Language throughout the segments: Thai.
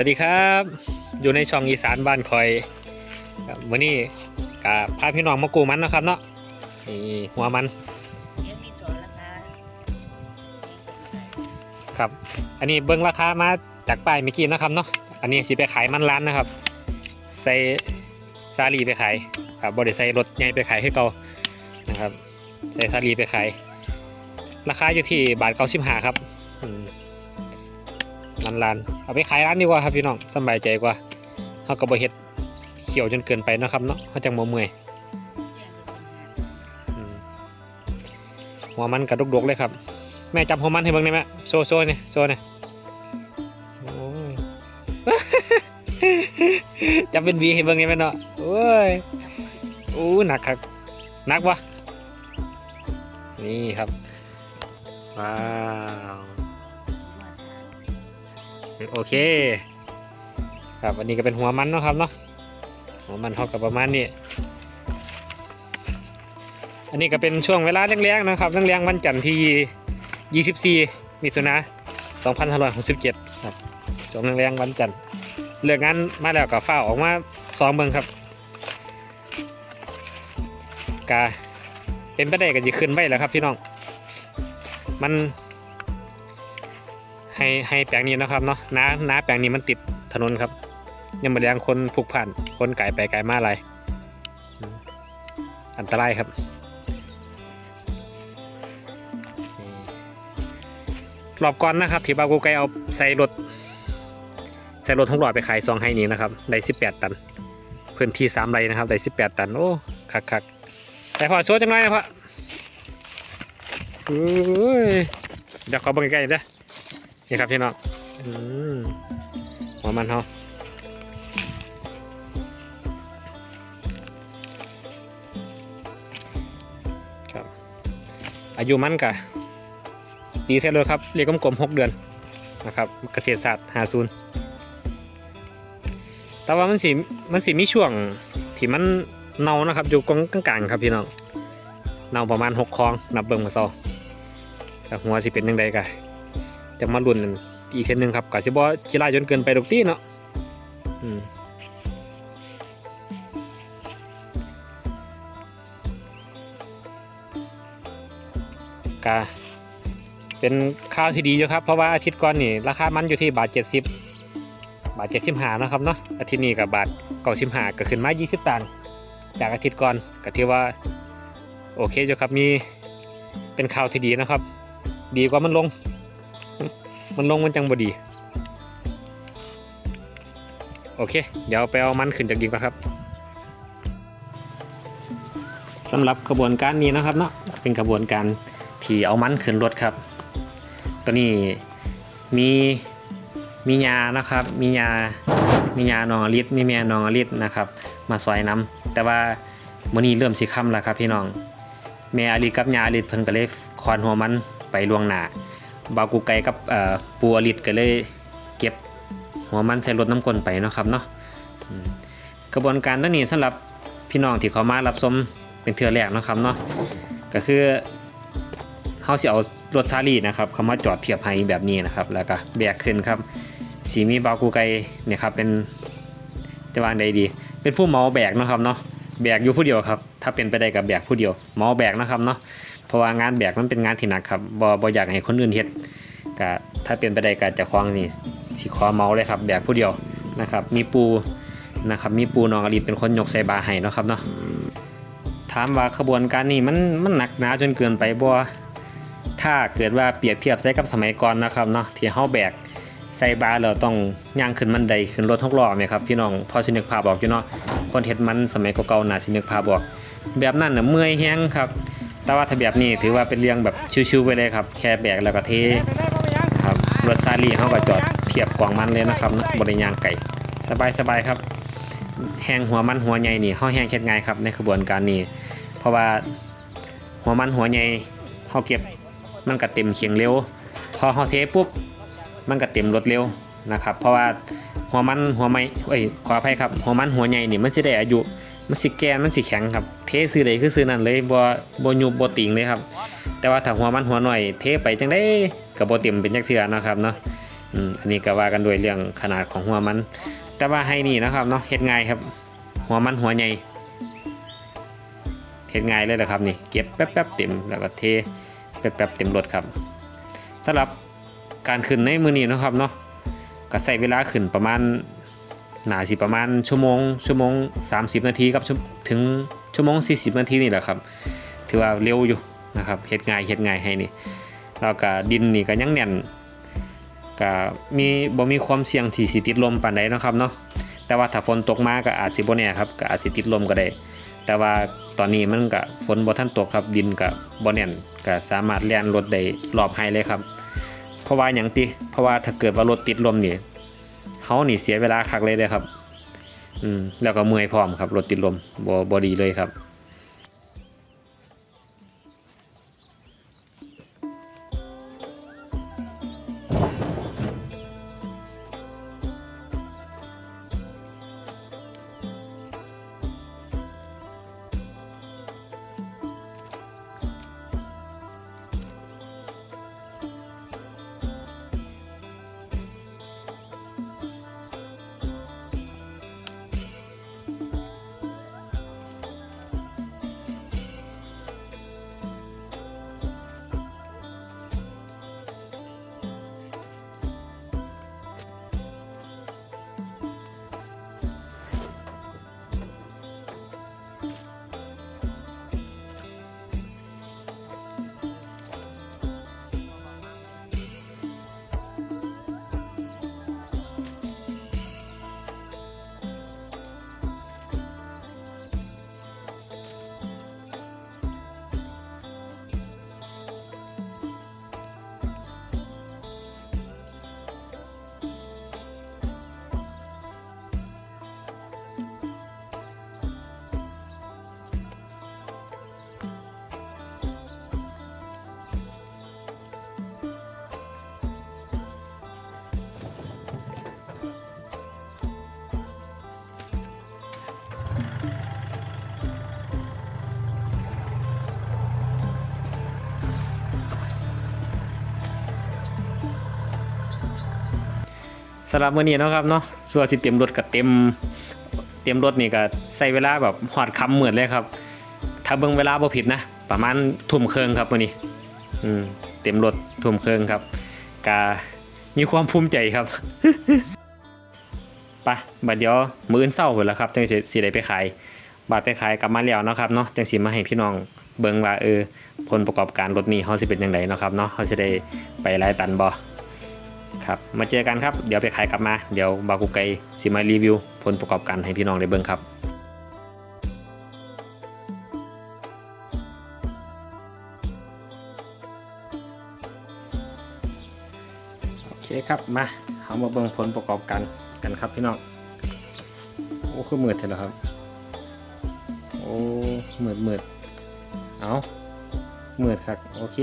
สวัสดีครับ อยู่ในช่องอีสานบ้านคอยวันนี้กับพาพี่น้องมากูมันนะครับเนาะนี่หัวมันครับ อันนี้เบิ้งราคามาจากป้ายเมื่อกี้นะครับเนาะอันนี้สิไปขายมันร้านนะครับ ใส่ซาลีไปขายครับบริใส่รถใหญ่ไปขายให้เกานะครับใส่ซาลีไปขาย ราคาอยู่ที่บาทเก้าสิบห้าครับ อืมมันร้านเอาไปขายร้านดีกว่าครับพี่น้องสบายใจกว่าเขาก็บ่เฮ็ดเขียวจนเกินไปนะครับเนาะเขาจังบ่เมื่อยหัวมันกระดกๆเลยครับ แม่จำหัวมันให้เบิ่งได้ไหมโซโซเนี่ยโซเนี่ยโอ้ยจำเป็นวีให้เบิ่งได้ไหมเนาะโอ้ยอู้หนักครับหนักวะนี่ครับว้าว โอเค ครับอันนี้ก็เป็นหัวมันเนาะครับเนาะหัวมันเท่ากับประมาณนี้อันนี้ก็เป็นช่วงเวลาแรงๆนะครับแรงๆวันจันทร์ที่ 24 มิถุนา2567 ครับช่วงแรงๆวันจันทร์เลิกงานมาแล้วก็ฝ้าออกมาซ้อมเบิ่งครับกาเป็นไปได้ก็จะขึ้นไว้แล้วครับพี่น้อง มัน ให้ให้แปลงนี้นะครับเนาะน้าน้าแปลงนี้มันติดถนนครับยังมาแรงคนพลุกผ่านคนไก่ไปไก่มาอะไรอันตรายครับรอบก่อนนะครับที่บากูไกเอาใส่รถใส่รถทั้งหลอดไปขายซองให้นี้นะครับได้18ตัน พื้นที่3ไรนะครับได้18ตันโอ้คักคักแต่พอโชว์จังไรนะพ่อเดี๋ยวขอบิ่งใกล้ๆเด้อ นี่ครับพี่น้องอืมหัวมันเขาครับ อายุมันกะตีเสร็จเลยครับ เรียกกลมๆหกเดือนนะครับ เกษตรศาสตร์หาศูนย์แต่ว่ามันสิมันสิมีช่วงที่มันเน่านะครับ อยู่กองกลางๆครับพี่น้องเน่าประมาณหกคลองนับเบิ่งมาซอแต่หัวสิเป็นยังไงกะ จะมาลุ้นอีกเทอนึงครับกะสิบ่กีฬาจนเกินไปดอกตี้เนาะอืมกะเป็นข้าวที่ดีอยู่ครับ เพราะว่าอาทิตย์ก่อนนี่ราคามันอยู่ที่บาท70บบาท75นะครับเนาะอาทิตย์นี้กับบาท95ก็ขึ้นมา20ตังค์จากอาทิตย์ก่อนก็ถือว่าโอเคอยู่ครับมีเป็นข้าวที่ดีนะครับ ดีกว่ามันลง มันลงมันจังบดี โอเค เดี๋ยวไปเอามันขึ้นจากดินก่อนครับสำหรับกระบวนการนี้นะครับเนาะเป็นกระบวนการที่เอามันขึ้นรถครับ ตัวนี้มีมียานะครับ มียามียานองอลิศมีแม่นองอลิศนะครับ มาซอยน้ำแต่ว่ามื้อนี้เริ่มสิค่ำแล้วครับพี่น้องแม่อลิศกับยาอลิศเพิ่นก็เลยคอนหัวมันไปลวงหน้า บากูไก่กับเอ่อปูอลิศก็เลยเก็บหัวมันใส่รถน้ำกลนไปเนาะครับเนาะกระบวนการตัวนี้สำหรับพี่น้องที่เขามารับชมเป็นเทือแรกนะครับเนาะก็คือเขาสิเอารถซาลีนะครับเขามาจอดเทียบให้แบบนี้นะครับ แล้วก็แบกขึ้นครับสีมีบากูไกเนี่ยครับเป็นจะวางใดดี เป็นผู้เมาแบกนะครับเนาะแบกอยู่ผู้เดียวครับ ถ้าเป็นไปได้กับแบกผู้เดียวเมาแบกนะครับเนาะ เพราะว่างานแบกมันเป็นงานที่หนักครับบ่บ่อยากให้คนอื่นเฮ็ดก็ถ้าเป็นไปได้ก็จะคล้องนี่สิขอเมาเลยครับแบกผู้เดียวนะครับ มีปูนะครับ มีปูนองอลีเป็นคนยกใส่บาให้นะครับเนาะถามว่าขบวนการนี้มันมันหนักหนาจนเกินไปบ่ถ้าเกิดว่าเปรียบเทียบใส่กับสมัยก่อนนะครับเนาะที่เฮาแบกใส่บาเราต้องย่างขึ้นบันไดขึ้นรถทุกล้อไหมครับพี่น้องพอสินึกภาพบอกอยู่เนาะคนเฮ็ดมันสมัยเก่าๆน่าสินึกภาพบอก แบบนั้นน่ะเมื่อยแฮงครับ แต่ว่าถ้าแบบนี้ถือว่าเป็นเรื่องแบบชิวๆไปเลยครับ แค่แบกแล้วก็เทครับรถซาลีเฮาก็จอดเทียบกวางมันเลยนะครับนะบ่ได้ย่างไก่สบายๆครับ แห้งหัวมันหัวใหญ่นี่เฮาแห้งเฮ็ดง่ายครับในกระบวนการนี้ เพราะว่าหัวมันหัวใหญ่เฮาเก็บมันก็เต็มเคียงเร็ว พอเฮาเทปุ๊บมันก็เต็มรถเร็วนะครับ เพราะว่าหัวมันหัวไม่เอ้ยขออภัยครับ หัวมันหัวใหญ่นี่มันสิได้อายุ มันสิแก่มันสิแข็งครับ เทซื้อใดคือซื้อนั่นเลยบ่บ่ยุบบ่ติ่งเลยครับ แต่ว่าถ้าหัวมันหัวหน่อย เทไปจังได้ก็บ่เต็มเป็นจักเทื่อนะครับเนาะอืมอันนี้ก็ว่ากันด้วยเรื่องขนาดของหัวมัน แต่ว่าให้นี่นะครับเนาะเฮ็ดง่ายครับ หัวมันหัวใหญ่เฮ็ดง่ายเลยแหละครับนี่เก็บแป๊บๆเต็มแล้วก็เทแป๊บๆเต็มรถครับสำหรับการขึ้นในมือนี้นะครับเนาะก็ใช้เวลาขึ้นประมาณ หนาสิประมาณชั่วโมงชั่วโมง 30 นาทีกับชั่วถึงชั่วโมง 40 นาทีนี่แหละครับ ถือว่าเร็วอยู่นะครับเฮ็ดง่ายเฮ็ดง่ายให้นี่แล้วก็ดินนี่ก็ยังแน่นก็มีบ่มีความเสี่ยงที่สิติดลมปานใดนะครับเนาะแต่ว่าถ้าฝนตกมาก็อาจสิบ่แน่ครับก็อาจสิติดลมก็ได้ แต่ว่าตอนนี้มันก็ฝนบ่ทันตกครับดินก็บ่แน่นก็สามารถแล่นรถได้รอบให้เลยครับ เพราะว่าหยังติเพราะว่าถ้าเกิดว่ารถติดลมนี่ เฮานี่เสียเวลาคักเลยเด้อครับ อืมแล้วก็เมื่อยพร้อมครับรถติดลมบ่บ่ดีเลยครับ สำหรับมื้อนี้เนาะครับเนาะส่วนสิเต็มรถก็เต็ม เต็มรถนี่ก็ใช้เวลาแบบหอดคำเหมือนเลยครับ ถ้าเบิ่งเวลาบ่ผิดนะ ประมาณทุ่มเครึ่งครับมื้อนี้อืมเต็มรถทุ่มเครึ่งครับกามีความภูมิใจครับไปบัดเดี๋ยวมื้ออื่นเช้าพุ่นละครับจังสิได้ไปขายบาดไปขายกลับมาแล้วเนาะครับเนาะจังสิมาให้พี่น้องเบิ่งว่าเออผลประกอบการรถนี้เฮาสิเป็นจังไดเนาะครับเนาะเฮาสิได้ไปหลายตันบ่ ครับมาเจอกันครับเดี๋ยวไปขายกลับมาเดี๋ยวบากุไกสิมารีวิว ผลประกอบการให้พี่น้องได้เบิ่งครับโอเคครับมาเอามาเบิ่งผลประกอบการกันครับพี่น้องโอ้คือมืดใช่แล้วครับโอ้มืดมืดเอามืดครับโอเค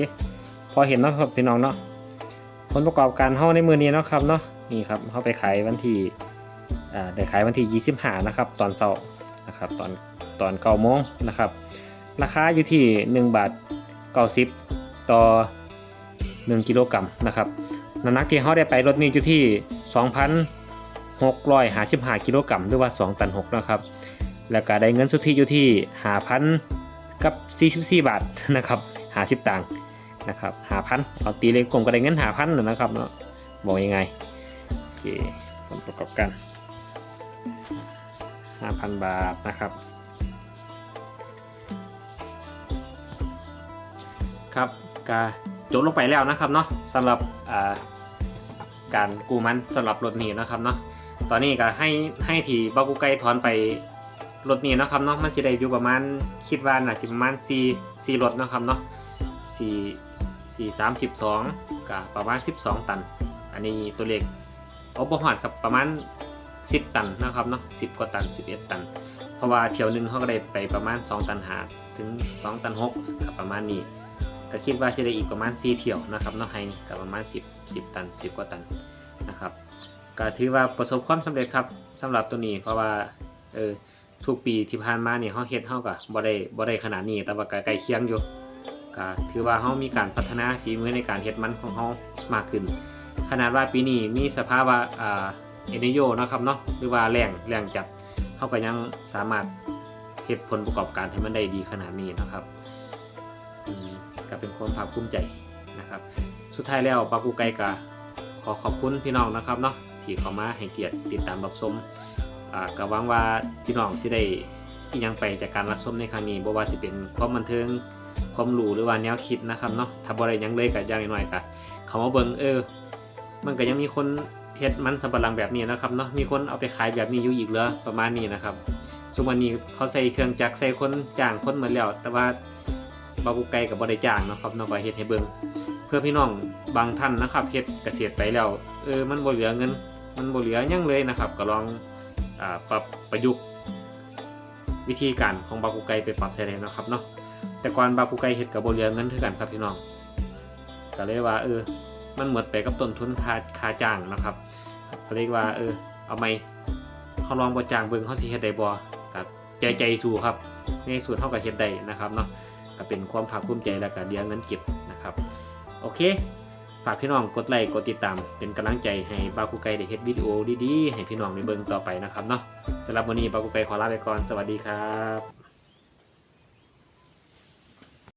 พอเห็นเนาะครับพี่น้องเนาะ ลประกอบการเฮาในมือนี้นะครับเนาะนี่ครับเฮาไปขายวันที่อ่าได้ขายวันที่25นะครับตอนเช้านะครับตอนตอน9โมงนะครับ ราคาอยู่ที่ 1 บาท90 ต่อ 1 กิโลกรัมนะครับน้ำหนักที่เฮาได้ไปรถนี้อยู่ที่ 2,655กิโลกรัมหรือว่า 2 ตัน 6 นะครับ แล้วก็ได้เงินสุทธิอยู่ที่5,000กับ44 บาทนะครับ50ตังค์ นะครับหาพันเอาตีเลขกลมก็ได้เงินหาพันนะครับเนาะบอกยังไงโอเคผลประกอบกันห้าพันบาทนะครับ ครับก็จบลงไปแล้วนะครับเนาะสำหรับาการกู้มันสำหรับรถนี้นะครับเนาะตอนนี้ก็ให้ให้ทีบากูไกถอนไปรถนี้นะครับเนาะมันจะได้อยู่ประมาณคิดว่าน่าจะประมาณ4 4รถนะครับเนาะสี่ สี่สามสิบสองกับประมาณสิบสองตัน อันนี้ตัวเลขโอปหอดกับประมาณสิบตันนะครับเนาะสิบกว่าตันสิบเอ็ดตัน เพราะว่าเที่ยวหนึงเขาก็ได้ไปประมาณสองตันหาถึงสองตันหกกับประมาณนี้ ก็คิดว่าจะได้อีกประมาณสี่เที่ยวนะครับเนาะให้กับประมาณสิบสิบตันสิบกว่าตันนะครับก็ถือว่าประสบความสำเร็จครับสำหรับตัวนี้เพราะว่าเออทุกปีที่ผ่านมาเนี่ยเขาเฮ็ดเขาก็บ่ได้บ่ได้ขนาดนี้แต่ว่าใกล้เคียงอยู่ ก็ถือว่าเขามีการพัฒนาฝีมือในการเฮ็ดมันของเขามากขึ้น ขนาดว่าปีนี้มีสภาพวะอ่าเอเนโยนะครับเนาะหรือว่าแรงแรงจัดเขาก็ยังสามารถเฮ็ดผลประกอบการให้มันได้ดีขนาดนี้นะครับก็เป็นความภาคภูมิใจนะครับ สุดท้ายแล้วปากูไกกะขอขอบคุณพี่น้องนะครับเนาะที่เข้ามาให้เกียรติติดตามรับชมก็หวังว่าพี่น้องสิได้ที่ยังไปจากการรับชมในครั้งนี้บ่ว่าสิเป็นความบันเทิง ความรู้หรือว่าแนวคิดนะครับเนาะถ้าบ่ได้ยังเลยก็อย่างน้อยๆก็เขามาเบิ่งเออ มันก็ยังมีคนเฮ็ดมันสำปะหลังแบบนี้นะครับเนาะมีคนเอาไปขายแบบนี้อยู่อีกเหรอประมาณนี้นะครับสมวันนี้เขาใส่เครื่องจักรใส่คนจ้างคนหมาแล้ว แต่ว่าบาบุไกกับบ่ได้จ้างนะครับเนาะก็เฮ็ดให้เบิ่งเพื่อพี่น้องบางท่านนะครับเฮ็ดเกษตรไปแล้วเออมันบ่เหลือเงิน มันบ่เหลือยังเลยนะครับ ก็ลองอ่าปรับประยุกต์วิธีการของบากูไกไปปรับใช้ได้นะครับเนาะ แต่ก่อนบากูไกเฮ็ดกับบ่เหลือเงินคือกันครับพี่น้องก็เลยว่าเออ มันหมดไปกับต้นทุนคาคาจ้างนะครับก็เลยว่าเออ เอาไหมเขาลองบ่จ้างเบิ่งเขาสิเฮ็ดได้บ่ก็ใจใจสู้ครับ ในส่วนเท่ากับเฮ็ดได้นะครับเนาะก็เป็นความภาคภูมิใจและก็เลี้ยงเงินเก็บนะครับ โอเคฝากพี่น้องกดไลค์กดติดตาม เป็นกำลังใจให้บาคุไกได้เฮ็ดวิดีโอดีๆ ให้พี่น้องได้เบิ่งต่อไปนะครับเนาะสำหรับวันนี้บาคุไกขอลาไปก่อนสวัสดีครับ